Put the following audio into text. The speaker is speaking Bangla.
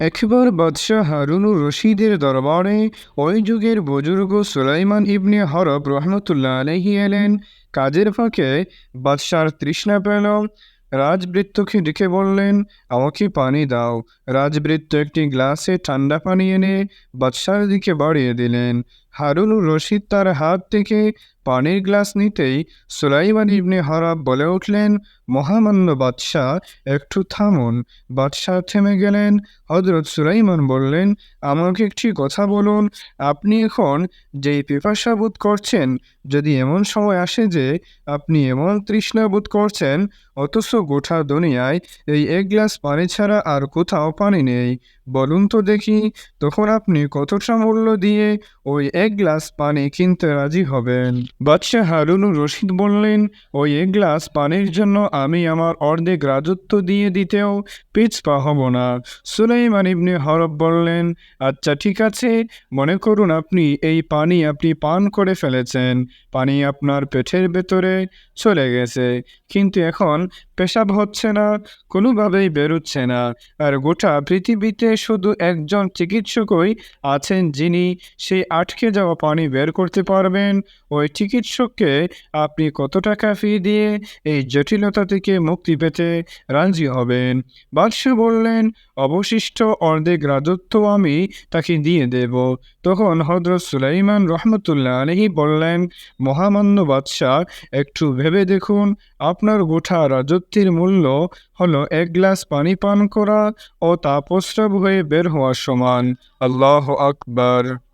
একবার বাদশাহ হারুনুর রশিদের দরবারে ওই যুগের বুজুর্গ সুলাইমান ইবনে হরব রহমতুল্লাহ আলহি এলেন। কাজের ফাঁকে বাদশার তৃষ্ণা পেল। রাজবৃত্তকে ডেকে বললেন, আমাকে পানি দাও। রাজবৃত্ত একটি গ্লাসে ঠান্ডা পানি এনে বাদশার দিকে বাড়িয়ে দিলেন। হারুনুর রশিদ তার হাত থেকে পানির গ্লাস নিতেই সুলাইমান ইবনে হরব বলে উঠলেন, মহামান্য বাদশাহ, একটু থামুন। বাদশাহ থেমে গেলেন। হজরত সুলাইমান বললেন, আমাকে একটি কথা বলুন। আপনি এখন যেই পিপাসা বোধ করছেন, যদি এমন সময় আসে যে আপনি এমন তৃষ্ণা বোধ করছেন, অথচ গোটা দুনিয়ায় এই এক গ্লাস পানি ছাড়া আর কোথাও পানি নেই। বলুন তো দেখি, তখন আপনি কতটা মূল্য দিয়ে ওই এক গ্লাস পানি কিনতে রাজি হবেন। বাদশাহ হারুন রশিদ বললেন, ওই এক গ্লাস পানির জন্য আমি আমার অর্ধেক রাজত্ব দিয়ে দিতেও পিছপা হব না। সুলাইমান ইবনে হরব বললেন আচ্ছা ঠিক আছে, মনে করুন আপনি এই পানি আপনি পান করে ফেলেছেন। পানি আপনার পেটের ভেতরে চলে গেছে, কিন্তু এখন পেশাব হচ্ছে না, কোনোভাবেই বেরোচ্ছে না। আর গোটা পৃথিবীতে শুধু একজন চিকিৎসকই আছেন যিনি সেই আটকে যাওয়া পানি বের করতে পারবেন। ওই চিকিৎসককে আপনি কত টাকা ফি দিয়ে এই জটিলতা থেকে মুক্তি পেতে রাজি হবেন। বাদশাহ বললেন, অবশিষ্ট অর্ধেক রাজত্ব আমি তাকে দিয়ে দেব। তখন হজরত সুলাইমান রহমতুল্লাহ আলহি বললেন, মহামান্য বাদশাহ, একটু ভেবে দেখুন, আপনার গোঠা রাজত্বের মূল্য হলো এক গ্লাস পানি পান করা ও তা প্রস্রাব হয়ে বের হওয়ার সমান। আল্লাহ আকবার।